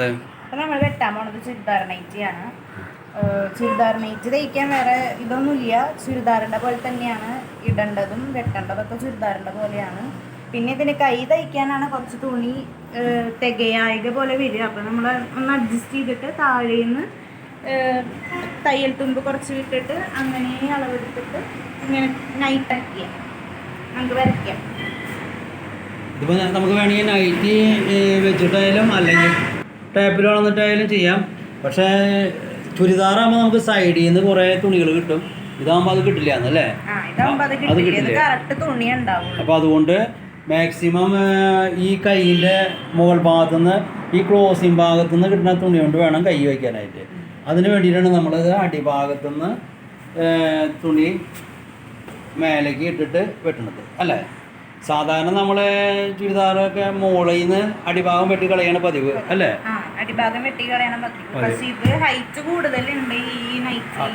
അപ്പൊ നമ്മൾ വെട്ടാൻ പോണത് ചുരിദാർ നൈറ്റിയാണ് ചുരിദാർ നൈറ്റ് തയ്ക്കാൻ വേറെ ഇതൊന്നുമില്ല. ചുരിദാറിന്റെ പോലെ തന്നെയാണ് ഇടേണ്ടതും വെട്ടേണ്ടതൊക്കെ ചുരിദാറിന്റെ പോലെയാണ്. പിന്നെ ഇതിന് കൈ തയ്ക്കാനാണ് കുറച്ച് തുണി തികയായത് തികയായിക പോലെ വരിക. അപ്പൊ നമ്മൾ ഒന്ന് അഡ്ജസ്റ്റ് ചെയ്തിട്ട് താഴേന്ന് തയ്യൽ തുമ്പ് കുറച്ച് വിട്ടിട്ട് അങ്ങനെ അളവെടുത്തിട്ട് ഇങ്ങനെ നൈറ്റ് ആക്കിയ. നമുക്ക് വരയ്ക്കാം. ഇതിപ്പോൾ നമുക്ക് വേണമെങ്കിൽ നൈറ്റ് വെച്ചിട്ടായാലും അല്ലെങ്കിൽ ടേപ്പിൽ വളർന്നിട്ടായാലും ചെയ്യാം. പക്ഷേ ചുരിദാറാകുമ്പോൾ നമുക്ക് സൈഡിൽ നിന്ന് കുറേ തുണികൾ കിട്ടും. ഇതാകുമ്പോൾ അത് കിട്ടില്ല എന്നല്ലേ? അത് കിട്ടില്ല. അപ്പൊ അപ്പോൾ അതുകൊണ്ട് മാക്സിമം ഈ കൈയിന്റെ മുകൾ ഭാഗത്ത് നിന്ന് ഈ ക്ലോസിങ് ഭാഗത്ത് നിന്ന് കിട്ടുന്ന തുണി കൊണ്ട് വേണം കൈ വയ്ക്കാനായിട്ട്. അതിന് വേണ്ടിയിട്ടാണ് നമ്മൾ അടിഭാഗത്തു നിന്ന് തുണി മേലേക്ക് ഇട്ടിട്ട് വെട്ടുന്നത് അല്ലേ? സാധാരണ നമ്മൾ ചുരിദാറൊക്കെ മുകളിൽ നിന്ന് അടിഭാഗം വെട്ടി കളയാണ് പതിവ്. അല്ലേ? അടിഭാഗം വെട്ടി കളയണം. പക്ഷെ ഇത് ഹൈറ്റ് കൂടുതലുണ്ട് ഈ നൈറ്റ്.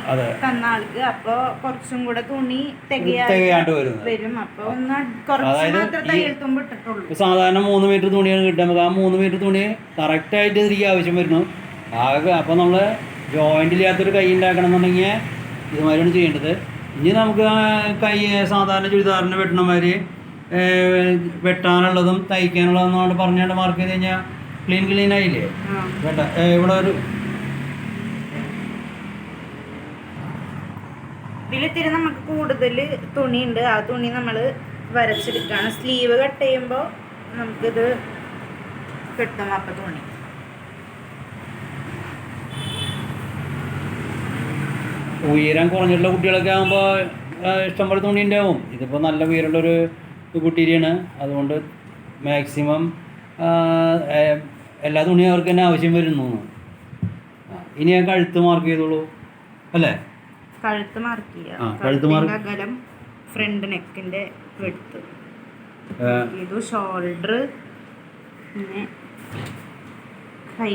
തന്ന ആൾക്ക്. അപ്പൊ കുറച്ചും കൂടെ തുണി തികയാ തികയാണ്ട് വരും. അപ്പൊ ഒന്ന് കുറച്ച് മാത്രം ഈ- തയ്യൽ തുമ്പ് ഇട്ടിട്ടുള്ളൂ. സാധാരണ മൂന്ന് മീറ്റർ തുണിയാണ് കിട്ടുന്നത് നമുക്ക് ആ മൂന്ന് മീറ്റർ തുണി കറക്റ്റ് ആയിട്ട് തിരികെ ആവശ്യം വരുന്നു ആകെ അപ്പൊ നമ്മൾ ജോയിന്റ് ഇല്ലാത്തൊരു കൈ ഉണ്ടാക്കണം എന്നുണ്ടെങ്കിൽ ഇതുമാതിരിയാണ് ചെയ്യേണ്ടത്. ഇനി നമുക്ക് കൈ സാധാരണ ചുരിദാറിന് വെട്ടണമാതിരി വെട്ടാനുള്ളതും തയ്ക്കാനുള്ളതും നമ്മൾ പറഞ്ഞുകൊണ്ട് മാർക്ക് ചെയ്ത് കഴിഞ്ഞാൽ ക്ലീൻ ക്ലീൻ ആയില്ലേ. വേണ്ട ഇവിടെ ഒരു ഇതിലിത്തിരി നമുക്ക് കൂടുതൽ തുണി ഉണ്ട് ആ തുണി നമ്മൾ വരച്ചെടുക്കുകയാണ്. സ്ലീവ് കട്ട് ചെയ്യുമ്പോൾ നമുക്കിത് കിട്ടും അപ്പം തുണി. ഉയരം കുറഞ്ഞിട്ടുള്ള കുട്ടികളൊക്കെ ആകുമ്പോൾ ഇഷ്ടംപോലെ തുണി ഉണ്ടാവും. ഇതിപ്പോൾ നല്ല ഉയരമുള്ളൊരു കുട്ടീരിയാണ് അതുകൊണ്ട് മാക്സിമം എല്ലാ തുണിയും അവർക്ക് തന്നെ ആവശ്യം വരുന്നു. ഇനി ഞാൻ കഴുത്ത് മാർക്ക് ചെയ്തോളൂ. അല്ലേ? കഴുത്ത് മാർക്ക് ചെയ്യാം. കഴുത്ത് മാർക്ക് അകലം ഫ്രണ്ട് നെക്കിന്റെ വെടുത്ത് ഇത് ഷോൾഡർ പിന്നെ കൈ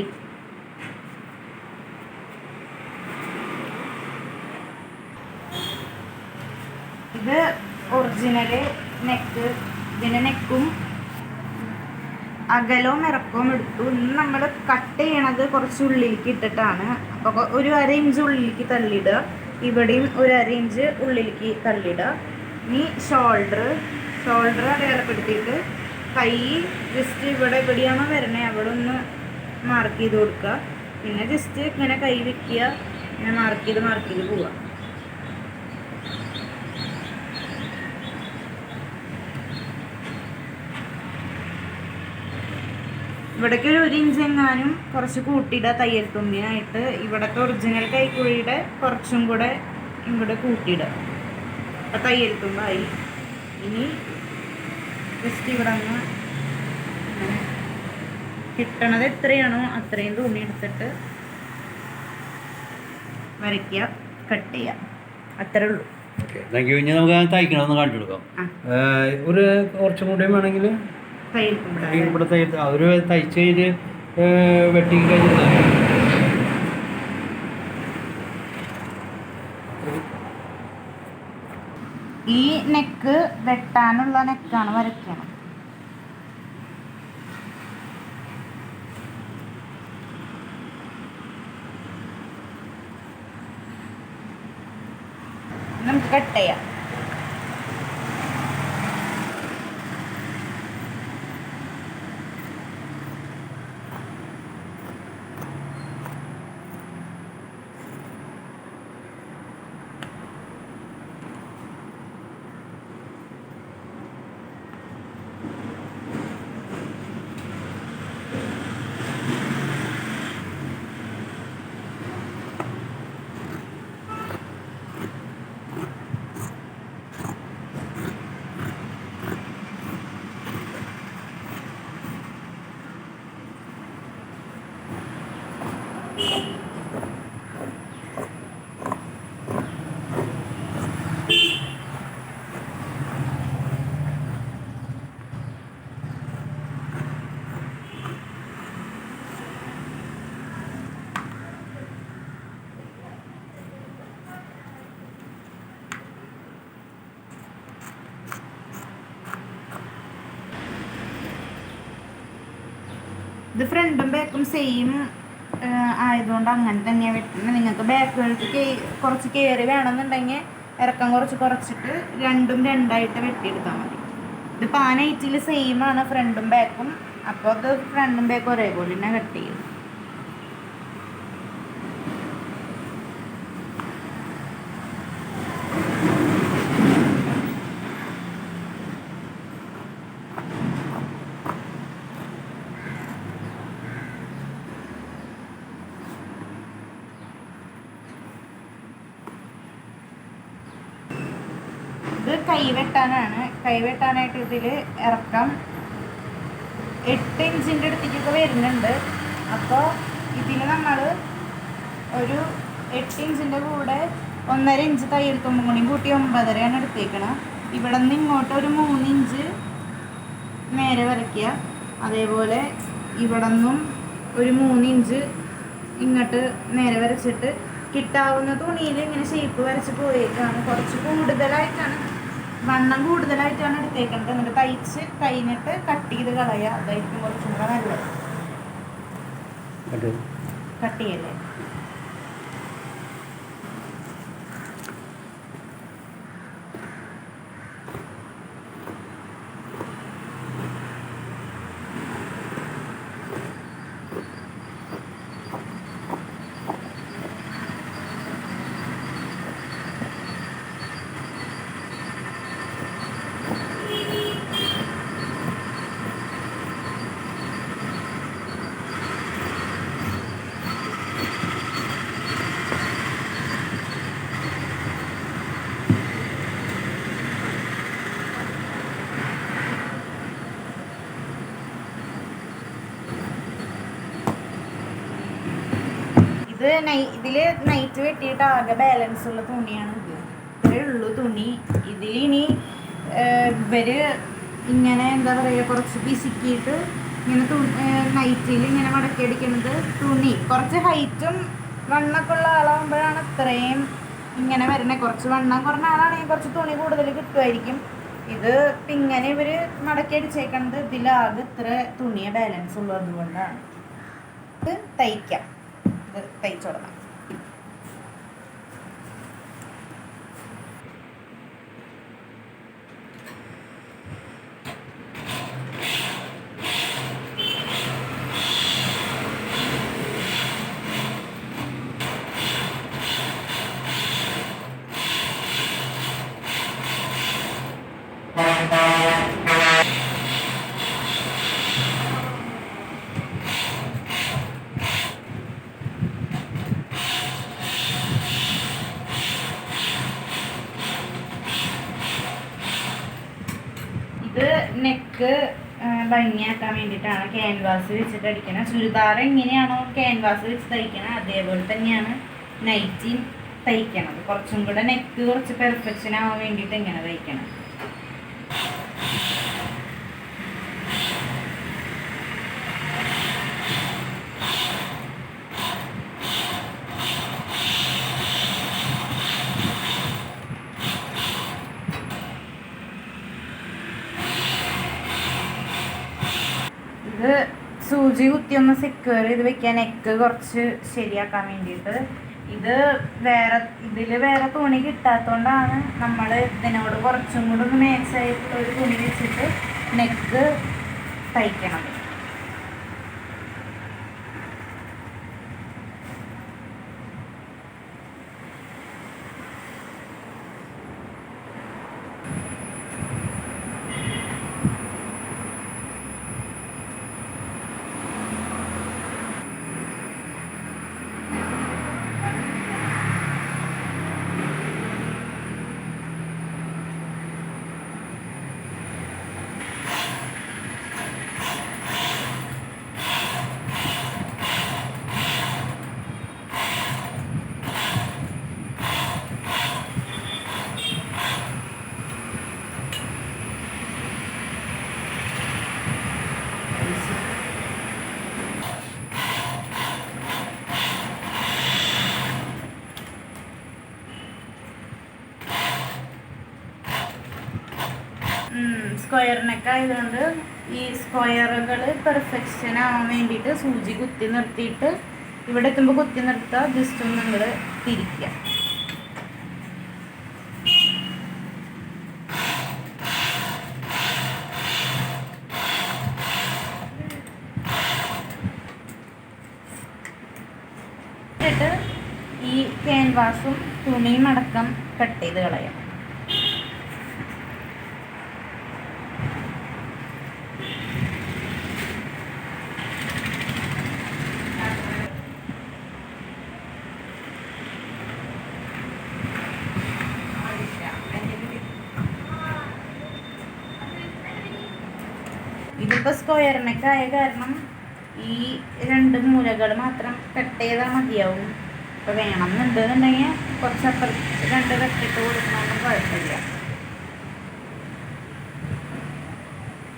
ഇത് ഒറിജിനൽ നെക്ക് ഇതിന്റെ നെക്കും അകലവും ഇറക്കവും എടുത്തു. ഇന്ന് നമ്മൾ കട്ട് ചെയ്യണത് കുറച്ച് ഉള്ളിലേക്ക് ഇട്ടിട്ടാണ്. അപ്പോൾ ഒരു അര ഇഞ്ച് ഉള്ളിലേക്ക് തള്ളിയിടുക. ഇവിടെയും ഒരു അര ഇഞ്ച് ഉള്ളിലേക്ക് തള്ളിയിടുക. ഇനി ഷോൾഡർ ഷോൾഡർ അടയാളപ്പെടുത്തിയിട്ട് കൈ ജസ്റ്റ് ഇവിടെ എവിടെയാണോ വരണേ അവിടെ ഒന്ന് മാർക്ക് ചെയ്ത് കൊടുക്കുക. പിന്നെ ജസ്റ്റ് ഇങ്ങനെ കൈ വെക്കുക. ഇങ്ങനെ മാർക്ക് ചെയ്ത് മാർക്ക് ചെയ്ത് പോവുക. ഇവിടേക്ക് ഒരു ഇഞ്ച് എങ്ങാനും കുറച്ച് കൂട്ടിയിടുക തയ്യൽ തുമ്പിനായിട്ട്. ഇവിടത്തെ ഒറിജിനൽ കൈക്കുഴിയുടെ കുറച്ചും കൂടെ ഇവിടെ കൂട്ടിയിടുക അപ്പം തയ്യൽ തുമ്പായി. ഇനി ജസ്റ്റ് ഇവിടെ നിന്ന് കിട്ടണത് എത്രയാണോ അത്രയും തുണി എടുത്തിട്ട് വരയ്ക്കുക കട്ട് ചെയ്യുക. അത്രേ ഉള്ളൂ. ഓക്കെ താങ്ക് യു ഇനി നമുക്ക് തയ്ക്കണമെന്ന് കാണിച്ചു കൊടുക്കാം. ഒരു കുറച്ചും കൂടി വേണമെങ്കിൽ ഇവിടെ തയ്യ അവർ തയ്ച്ച് കഴിഞ്ഞ് വെട്ടി കഴിഞ്ഞാൽ ഈ നെക്ക് വെട്ടാനുള്ള നെക്കാണ് വരയ്ക്കണം. നമുക്ക് കട്ട് ചെയ്യാം. ഇത് ഫ്രണ്ടും ബാക്കും സെയിം ആയതുകൊണ്ട് അങ്ങനെ തന്നെയാണ് വെട്ടുന്നത് നിങ്ങൾക്ക് ബാക്കുകൾക്ക് കുറച്ച് കയറി വേണമെന്നുണ്ടെങ്കിൽ ഇറക്കം കുറച്ച് കുറച്ചിട്ട് രണ്ടും രണ്ടായിട്ട് വെട്ടിയെടുത്താൽ മതി. ഇത് പാനൈറ്റിൽ സെയിം ആണ് ഫ്രണ്ടും ബാക്കും. അപ്പോൾ അത് ഫ്രണ്ടും ബാക്കും ഒരേപോലെ തന്നെ കട്ട് ചെയ്യും. കൈവെട്ടാനാണ്. കൈവെട്ടാനായിട്ട് ഇതിൽ ഇറക്കം. എട്ട് ഇഞ്ചിന്റെ അടുത്തേക്കൊക്കെ വരുന്നുണ്ട്. അപ്പോൾ ഇതിൽ നമ്മൾ ഒരു എട്ട് ഇഞ്ചിന്റെ കൂടെ ഒന്നര ഇഞ്ച് തയ്യെടുത്തുമ്പോൾ തുമ്പും കൂടി കൂട്ടി ഒമ്പതരയാണ് എടുത്തേക്കണം. ഇവിടെ നിന്ന് ഇങ്ങോട്ട് ഒരു മൂന്ന് ഇഞ്ച് നേരെ വരയ്ക്കുക. അതേപോലെ ഇവിടെ നിന്നും ഒരു മൂന്ന് ഇഞ്ച് ഇങ്ങോട്ട് നേരെ വരച്ചിട്ട് കിട്ടാവുന്ന തുണിയിൽ ഇങ്ങനെ ഷേപ്പ് വരച്ച് പോയേക്കാണ്. കുറച്ച് കൂടുതലായിട്ടാണ് വണ്ണം കൂടുതലായിട്ടാണ് എടുത്തേക്കുന്നത് എന്നിട്ട് തയ്ച്ച് കഴിഞ്ഞിട്ട് കട്ട് ചെയ്ത് കളയുക അതായിരിക്കും കുറച്ചും കൂടെ നല്ലത്. കട്ട് ചെയ്യല്ലേ? ഇതിൽ നൈറ്റ് വെട്ടിയിട്ട് ആകെ ബാലൻസ് ഉള്ള തുണിയാണ്. ഇത് ഇത്രേ ഉള്ളൂ തുണി. ഇതിലിനി ഇവർ ഇങ്ങനെ എന്താ പറയുക കുറച്ച് പിശുക്കിയിട്ട് ഇങ്ങനെ നൈറ്റിൽ ഇങ്ങനെ മടക്കി അടിക്കുന്നത് തുണി. കുറച്ച് ഹൈറ്റും വണ്ണൊക്കെ ഉള്ള ആളാകുമ്പോഴാണ് ഇത്രയും ഇങ്ങനെ വരുന്നത് കുറച്ച് വണ്ണം കുറഞ്ഞ ആളാണെങ്കിൽ കുറച്ച് തുണി കൂടുതൽ കിട്ടുമായിരിക്കും. ഇത് ഇങ്ങനെ ഇവർ മടക്കി അടിച്ചേക്കണത് ഇതിലാകെ ഇത്ര തുണിയെ ബാലൻസ് ഉള്ളൂ അതുകൊണ്ടാണ് ഇത് തയ്ക്കാം. ഇത് തയ്ച്ചു തുടങ്ങാം ഇത് നെക്ക് ഭംഗിയാക്കാൻ വേണ്ടിയിട്ടാണ് ക്യാൻവാസ് വെച്ചിട്ട് അടിക്കണം ചുരിദാർ എങ്ങനെയാണോ ക്യാൻവാസ് വെച്ച് തയ്ക്കണം അതേപോലെ തന്നെയാണ് നൈറ്റിയും തയ്ക്കണത്. കുറച്ചും കൂടെ നെക്ക് കുറച്ച് പെർഫെക്ഷൻ ആവാൻ വേണ്ടിയിട്ട് ഇങ്ങനെ തയ്ക്കണം ഇത് സൂചി കുത്തി ഒന്ന് സെക്യൂർ ചെയ്ത് വെക്കാൻ നെക്ക് കുറച്ച് ശരിയാക്കാൻ വേണ്ടിയിട്ട്. ഇത് വേറെ ഇതിൽ വേറെ തുണി കിട്ടാത്തതുകൊണ്ടാണ് നമ്മൾ ഇതിനോട് കുറച്ചും കൂടെ ഒന്ന് മാച്ചായിട്ടുള്ള ഒരു തുണി വെച്ചിട്ട് നെക്ക് തയ്ക്കണത് സ്ക്വയർ നെക്ക് ആയതുകൊണ്ട് ഈ സ്ക്വയറുകൾ പെർഫെക്ഷൻ ആവാൻ വേണ്ടിയിട്ട് സൂചി കുത്തി നിർത്തിയിട്ട് ഇവിടെ എത്തുമ്പോൾ കുത്തി നിർത്തുക ജസ്റ്റ് ഒന്ന് നിങ്ങൾ തിരിക്കുക ഈ ക്യാൻവാസും തുണിയും അടക്കം കട്ട് ചെയ്ത് കളയാം. നെക്ക് കാരണം ഈ രണ്ട് മൂലകൾ മാത്രം കട്ട് ചെയ്താൽ മതിയാവും. ഇപ്പോൾ വേണം എന്നുണ്ടെന്നുണ്ടെങ്കിൽ അപ്പുറം രണ്ട് കട്ടിട്ട് കൊടുക്കണമെന്നും കുഴപ്പമില്ല.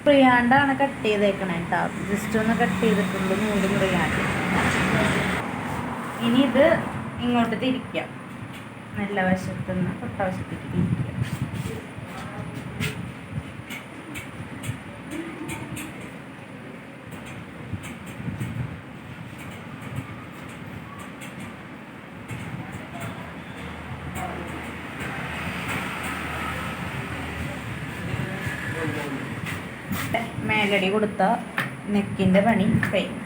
പ്രിയാണ്ടാണ് കട്ട് ചെയ്തേക്കണേ കേട്ടോ ജസ്റ്റ് ഒന്ന് കട്ട് ചെയ്തിട്ടുണ്ട് നൂൽ പ്രിയാണ്ട്. ഇനി ഇത് ഇങ്ങോട്ട് തിരിക്കാം. നല്ല വശത്തുനിന്ന് പൊട്ട വശത്തേക്ക് തിരിക്കാം. മേലടി കൊടുത്ത നെക്കിന്റെ പണി കഴിയും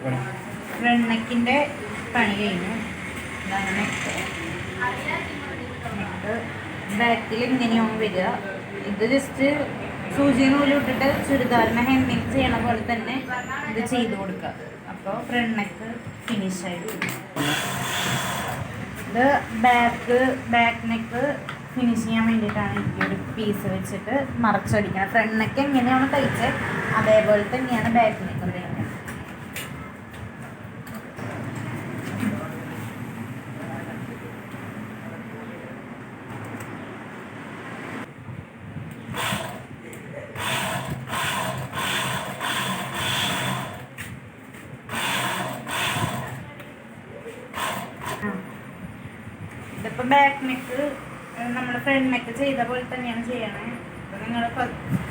ഫ്രണ്ട് പണി കഴിഞ്ഞു. ബാക്കിൽ ഇങ്ങനെയാവും വരിക. ഇത് ജസ്റ്റ് സൂചി നൂൽ ഇട്ടിട്ട് ചുരിദാറിനെ ഹെമ്മിങ് ചെയ്യണ പോലെ തന്നെ ഇത് ചെയ്ത് കൊടുക്കുക. അപ്പോൾ ഫ്രണ്ട് നെക്ക് ഫിനിഷ് ആയിട്ട് ഇത് ബാക്ക് ബാക്ക് നെക്ക് ഫിനിഷ് ചെയ്യാൻ വേണ്ടിയിട്ടാണ് ഈ ഒരു പീസ് വെച്ചിട്ട് മറച്ചടിക്കണം ഫ്രണ്ട് നെക്ക് എങ്ങനെയാണ് തയ്ച്ചത് അതേപോലെ തന്നെയാണ് ബാക്ക് നെക്ക് തയ്ക്കുന്നത് ഇതിപ്പോൾ ബാക്ക് നെക്ക് നമ്മൾ ഫ്രണ്ട് നെക്ക് ചെയ്ത പോലെ തന്നെയാണ് ചെയ്യണേ. നിങ്ങൾ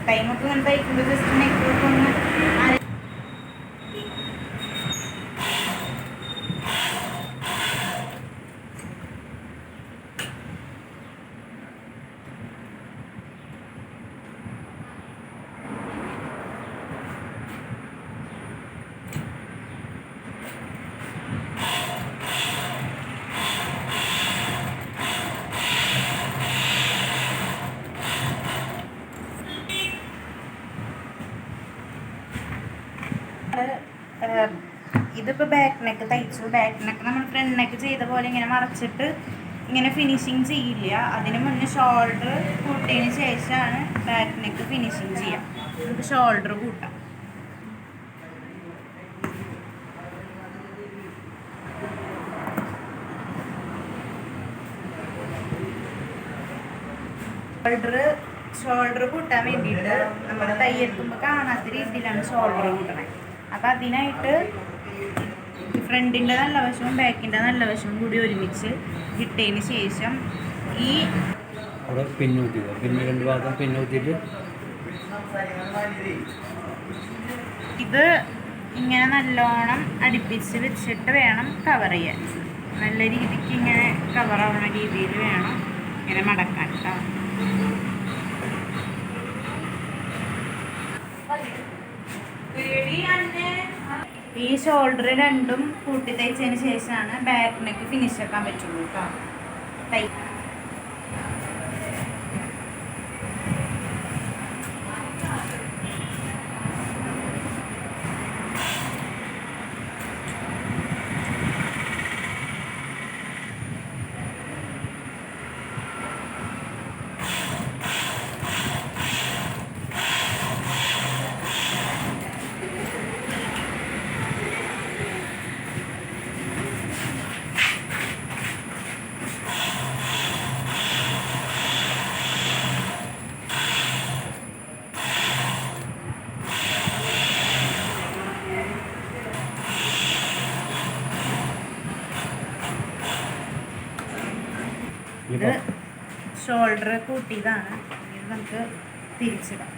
ടൈമൊക്കെ ഇങ്ങനെ തയ്ക്കുമ്പോൾ ജസ്റ്റ് നെക്ക് ഒന്ന് അര- ഏഹ് ഇതിപ്പോൾ ബാക്ക് നെക്ക് തയ്ച്ചു ബാക്ക് നെക്ക് നമ്മൾ ഫ്രണ്ട് നെക്ക് ചെയ്ത പോലെ ഇങ്ങനെ മറച്ചിട്ട് ഇങ്ങനെ ഫിനിഷിങ് ചെയ്യില്ല. അതിന് മുന്നേ ഷോൾഡർ കൂട്ടിയതിന് ശേഷമാണ് ബാക്ക് നെക്ക് ഫിനിഷിങ് ചെയ്യുക നമുക്ക് ഷോൾഡർ കൂട്ടാം. ഷോൾഡർ ഷോൾഡർ കൂട്ടാൻ വേണ്ടിയിട്ട് നമ്മൾ തയ്യെടുക്കുമ്പോൾ കാണാത്ത രീതിയിലാണ് ഷോൾഡർ കൂട്ടണേ. അപ്പം അതിനായിട്ട് ഫ്രണ്ടിന്റെ നല്ല വശവും ബാക്കിന്റെ നല്ല വശവും കൂടി ഒരുമിച്ച് ഇട്ടതിന് ശേഷം ഈ അവിടെ പിന്നൂറ്റിക്കുക പിന്നെ രണ്ട് ഭാഗം ഇത് ഇങ്ങനെ നല്ലോണം അടുപ്പിച്ച് വെച്ചിട്ട് വേണം കവർ ചെയ്യാൻ. നല്ല രീതിക്ക് ഇങ്ങനെ കവർ ആവുന്ന രീതിയിൽ വേണം ഇങ്ങനെ മടക്കാൻ കേട്ടോ ഈ ഷോൾഡർ രണ്ടും കൂട്ടി തയ്ച്ചതിന് ശേഷമാണ് ബാക്ക് നെക്ക് ഫിനിഷ് ആക്കാൻ പറ്റുള്ളൂ കേട്ടോ ഇത് ഷോൾഡർ കൂട്ടിയതാണ്. നമുക്ക് തിരിച്ചിടാം.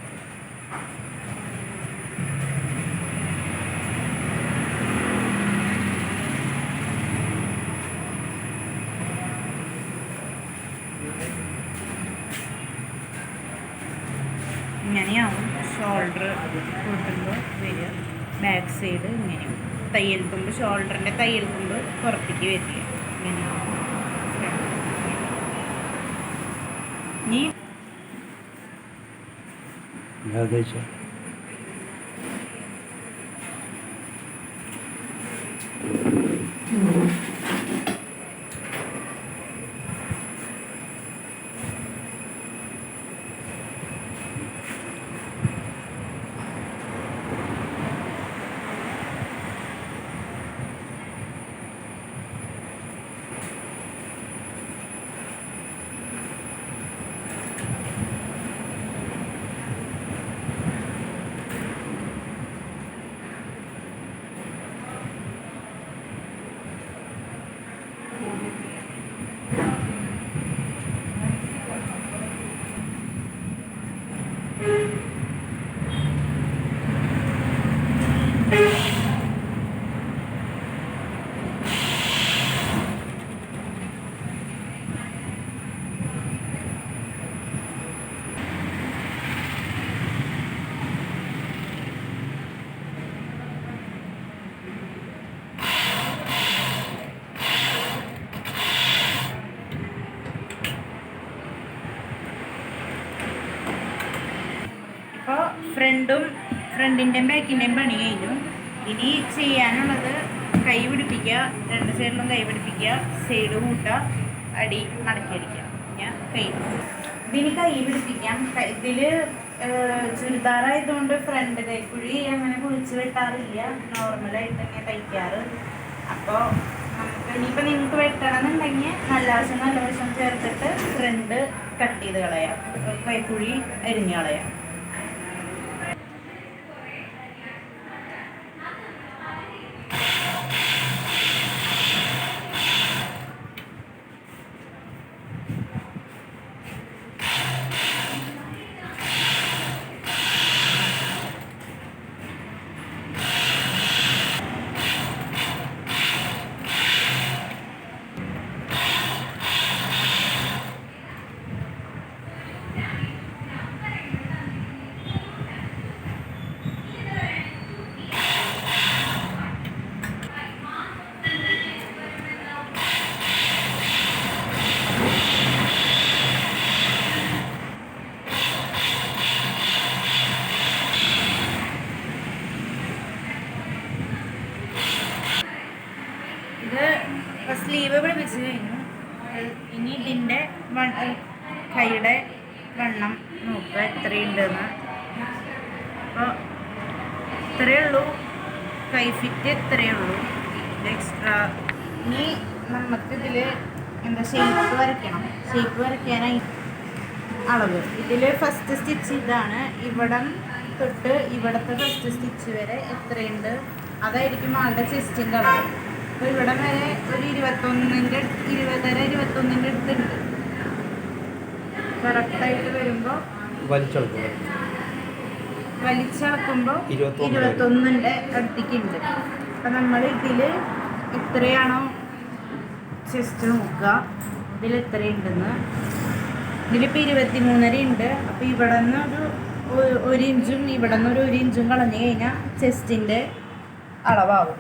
ഇങ്ങനെയാവും ഷോൾഡർ കൂട്ടുമ്പോൾ വരിക. ബാക്ക് സൈഡ് ഇങ്ങനെയാവും. തയ്യൽ തുമ്പ് ഷോൾഡറിന്റെ തയ്യൽ തുമ്പ് പുറത്തേക്ക് വരിക. ഇങ്ങനെയാവും ഇനി ഏകദേശം ഇപ്പോൾ ഫ്രണ്ടും ഫ്രണ്ടിന്റെയും ബാക്കിന്റെയും പണി കഴിഞ്ഞു. ഇനി ചെയ്യാനുള്ളത് കൈ പിടിപ്പിക്കുക രണ്ട് സൈഡിലും കൈ പിടിപ്പിക്കുക സൈഡ് കൂട്ടുക അടി മടക്കി അടിക്കുക ഞാൻ കൈ ഇതിന് കൈ പിടിപ്പിക്കാം. ഇതിൽ ചുരിദാറായതുകൊണ്ട് ഫ്രണ്ട് കൈക്കുഴി അങ്ങനെ കുഴിച്ച് വെട്ടാറില്ല. നോർമലായിട്ട് തന്നെ തയ്ക്കാറ്. അപ്പോൾ നമുക്ക് ഇനിയിപ്പോൾ നിങ്ങൾക്ക് വെട്ടണമെന്നുണ്ടെങ്കിൽ നല്ല വശം നല്ല വശം ചേർത്തിട്ട് ഫ്രണ്ട് കട്ട് ചെയ്ത് കളയാം. കൈക്കുഴി അരിഞ്ഞ് കളയാം ഇത് സ്ലീവ് പിടിപ്പിച്ച് കഴിഞ്ഞു അത് ഇനി ഇതിന്റെ വൺ കൈയുടെ വണ്ണം നോക്കുക എത്രയുണ്ടെന്ന് അപ്പോൾ ഇത്രയേ ഉള്ളൂ കൈ ഫിറ്റ് ഇത്രയേ ഉള്ളൂ ഇത് എക്സ്ട്രാ ഇനി നമുക്കിതിൽ എന്താ ഷേപ്പ് വരയ്ക്കണം. ഷേപ്പ് വരയ്ക്കാനായി അളവ്. ഇതിൽ ഫസ്റ്റ് സ്റ്റിച്ച് ഇതാണ്. ഇവിടം തൊട്ട് ഇവിടുത്തെ ഫസ്റ്റ് സ്റ്റിച്ച് വരെ എത്രയുണ്ട്? അതായിരിക്കും ആളുടെ ചെസ്റ്റിന്റെ അളവ്. അപ്പോൾ ഇവിടം വരെ ഒരു ഇരുപത്തൊന്നിന്റെ ഇരുപതര ഇരുപത്തൊന്നിന്റെ അടുത്തുണ്ട്. കറക്റ്റായിട്ട് വരുമ്പോൾ വലിച്ചെടുക്കുക വലിച്ചളക്കുമ്പോൾ. ഇരുപത്തൊന്നിന്റെ അടുത്തേക്ക് ഉണ്ട്. അപ്പം നമ്മൾ ഇതിൽ എത്രയാണോ ചെസ്റ്റ് നോക്കുക. ഇതിൽ എത്രയുണ്ടെന്ന്. ഇതിലിപ്പോൾ ഇരുപത്തി മൂന്നര ഉണ്ട്. അപ്പോൾ ഇവിടെ നിന്ന് ഒരു ഒരു ഇഞ്ചും ഇവിടെ നിന്ന് ഒരു ഒരു ഇഞ്ചും കളഞ്ഞു കഴിഞ്ഞാൽ ചെസ്റ്റിന്റെ അളവാകും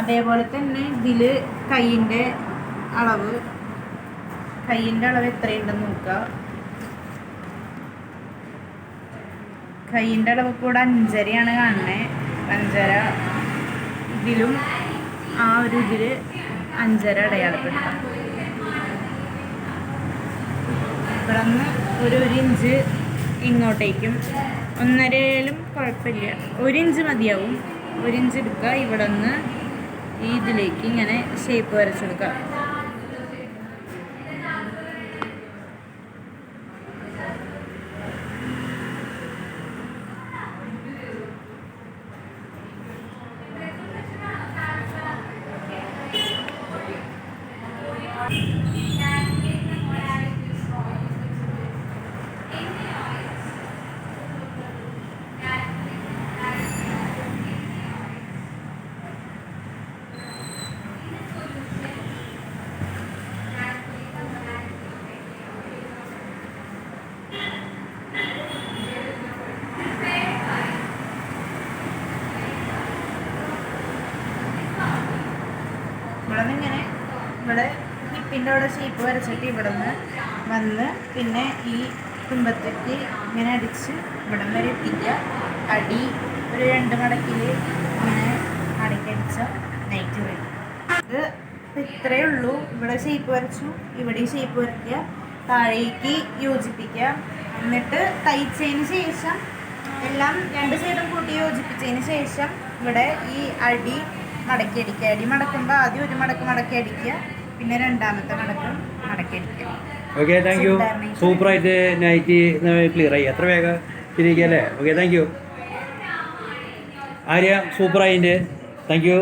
അതേപോലെ തന്നെ ഇതിൽ കൈയിന്റെ അളവ്. കൈയിന്റെ അളവ് എത്രയുണ്ടെന്ന് നോക്കുക. കൈയിന്റെ അളവ് കൂടെ അഞ്ചരയാണ് കാണുന്നത് അഞ്ചര ഇതിലും ആ ഒരു ഇതിൽ അഞ്ചര അടയാളപ്പെടുത്താം. ഇവിടെ നിന്ന് ഒരു ഒരു ഇഞ്ച് ഇങ്ങോട്ടേക്കും. ഒന്നരയിലും കുഴപ്പമില്ല. ഒരു ഇഞ്ച് മതിയാവും. ഒരു ഇഞ്ച് എടുക്കുക. ഇവിടെ നിന്ന് ഇതിലേക്ക് ഇങ്ങനെ ഷേപ്പ് വരച്ചെടുക്കുക ഇവിടെ നിന്ന് ഇങ്ങനെ ഇവിടെ അവിടെ ഷേപ്പ് വരച്ചിട്ട് ഇവിടെ നിന്ന് വന്ന് പിന്നെ ഈ തുമ്പത്തേക്ക് ഇങ്ങനെ അടിച്ച് ഇവിടം വരെ എത്തിക്കുക അടി ഒരു രണ്ട് മടക്കിൽ ഇങ്ങനെ അടക്കടിച്ച നൈറ്റ് വരും. ഇത് ഇത്രയേ ഉള്ളൂ. ഇവിടെ ഷേപ്പ് വരച്ചു. ഇവിടെ ഷേപ്പ് വരയ്ക്കുക. താഴേക്ക് യോജിപ്പിക്കുക. എന്നിട്ട് തയ്ച്ചതിന് ശേഷം എല്ലാം രണ്ട് സൈഡും കൂട്ടി യോജിപ്പിച്ചതിന് ശേഷം ഇവിടെ ഈ അടി മടക്കി അടിക്കുക. അടി മടക്കുമ്പോൾ ആദ്യം ഒരു മടക്ക് മടക്കി അടിക്കുക. പിന്നെ രണ്ടാമത്തെ മടക്ക് മടക്കി അടിക്കുക ഓക്കെ താങ്ക് യു സൂപ്പറായിട്ട് നൈറ്റ് ക്ലിയർ ആയി. എത്ര വേഗം തിരികെ അല്ലേ? ഓക്കെ താങ്ക് യു ആര്യ സൂപ്പറായിന്റെ താങ്ക് യു